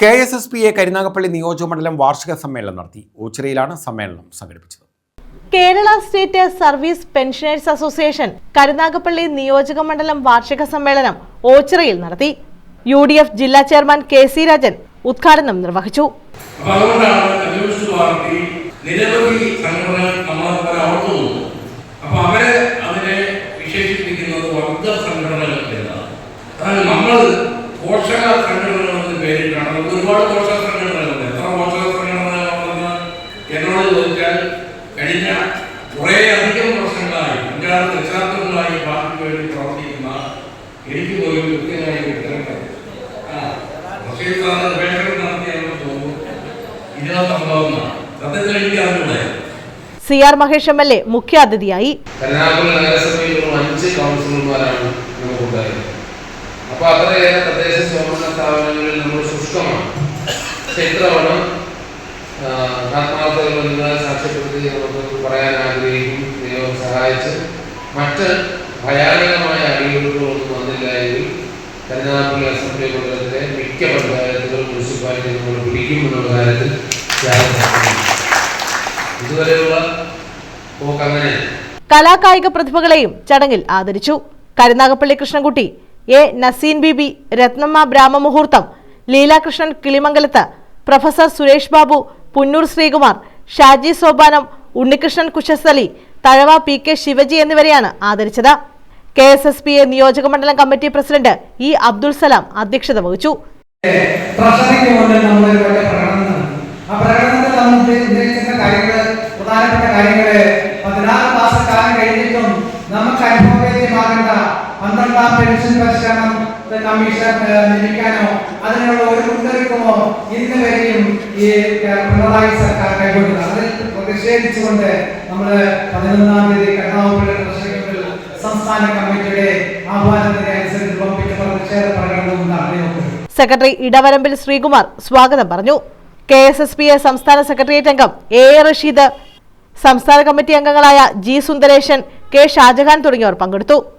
K S S P A Karunagappally നിയോജകമണ്ഡലം വാർഷിക സമ്മേളനം നടത്തി. ഓച്ചിറയിലാണ് സമ്മേളനം സംഘടിപ്പിച്ചത്. Kerala state service pensioners association Karunagappally നിയോജകമണ്ഡലം വാർഷിക സമ്മേളനം ഓച്ചിറയിൽ നടത്തി. യു ഡി എഫ് ജില്ലാ ചെയർമാൻ കെ സി രാജൻ ഉദ്ഘാടനം നിർവഹിച്ചു. അപ്പൊ അതുകൊണ്ടാണ് നിരവധി സംഘടനകൾ നമ്മളെ ഓർത്തു അപ്പൊ അവർ അതിനെ വിശേഷിപ്പിക്കുന്നത് വർഗ സംഘടനകൾ എന്നാണ് നമ്മൾ പോഷക സംഘടനകൾ പേരിട്ടാണ് നമുക്ക് ഒരുപാട് പോഷക നൽകുന്നത് എത്ര സംഘടനകളുണ്ടെന്ന് എന്നോട് ചോദിച്ചാൽ കഴിഞ്ഞ കുറേ അധികം വർഷങ്ങളായി അഞ്ചാറ് ദശാബ്ദങ്ങളായി പാർട്ടിക്ക് വേണ്ടി പ്രവർത്തിക്കുന്ന എനിക്ക് പോലും കൃത്യമായി റഷീദ് സാറ് ഗവേഷണം നടത്തിയാണെന്ന് തോന്നുന്നു. ഇതിനാ സംഭവം സത്യത്തിൽ എനിക്ക് അറിഞ്ഞൂടെ C R Mahesh M L A മുഖ്യാതിഥിയായി. കരുനാഗപ്പള്ളി നഗരസഭയിൽ അഞ്ച് കൗൺസിലർമാരാണ് നമുക്കുണ്ടായത് അപ്പൊ അത്രയേറെ സ്ഥാപനങ്ങളിൽ നമ്മൾ ശുഷ്കമാണ് പക്ഷെ ഇത്തവണ ആ, ആത്മാർത്ഥതകൾ സാക്ഷ്യപ്പെടുത്തി നമുക്ക് പറയാൻ ആഗ്രഹിക്കും ദൈവം സഹായിച്ച്. മറ്റ് ഭയാനകമായ അടിയൊഴുക്കുകളൊന്നും വന്നില്ല എങ്കിൽ കരുനാഗപ്പള്ളി അസംബ്ലി മണ്ഡലത്തിലെ മിക്ക പഞ്ചായത്തുകളും മുനിസിപ്പാലിറ്റി നമ്മൾ പിടിക്കും എന്നുള്ള കാര്യത്തിൽ. ഇതുവരെയുള്ള പോക്ക് കലാകായിക പ്രതിഭകളെയും ചടങ്ങിൽ ആദരിച്ചു. Karunagappally Krishnankutty A. Naseen Bibi Ratnamma ബ്രാഹ്മമുഹൂർത്തം Leelakrishnan Kilimangalath professor Suresh Babu Punnoor Sreekumar Shaji Sopanam Unnikrishnan Kushasthali Thazhava P K Shivaji എന്നിവരെയാണ് ആദരിച്ചത്. K S S P A നിയോജക മണ്ഡലം committee president E Abdul Salam അധ്യക്ഷത വഹിച്ചു. കാര്യങ്ങളെ കഴിഞ്ഞിട്ടും നമുക്ക് അനുഭവവേദ്യമാകേണ്ട പന്ത്രണ്ടാം പെൻഷൻ പരിഷ്കരണം കമ്മീഷൻ നിയമിക്കാനോ അതിനുള്ള ഒരു മുന്നൊരുക്കമോ ഇന്ന് വരെയും ഈ പിണറായി സർക്കാർ കൈകൊണ്ടില്ല അതിൽ പ്രതിഷേധിച്ചുകൊണ്ട് നമ്മൾ പതിനൊന്നാം തീയതി കരുണാകുള സംസ്ഥാന കമ്മിറ്റിയുടെ ആഹ്വാനത്തിന്റെ അനുസരിച്ച് പമ്പിച്ച പ്രതിഷേധ പ്രകടനവും നടന്നു സെക്രട്ടറി ഇടവരമ്പിൽ ശ്രീകുമാർ സ്വാഗതം പറഞ്ഞു. K S S P A സംസ്ഥാന സെക്രട്ടേറിയറ്റ് അംഗം എ. എ. റഷീദ് സംസ്ഥാന കമ്മിറ്റി അംഗങ്ങളായ ജി. സുന്ദരേശൻ കെ. ഷാജഹാൻ തുടങ്ങിയവർ പങ്കെടുത്തു.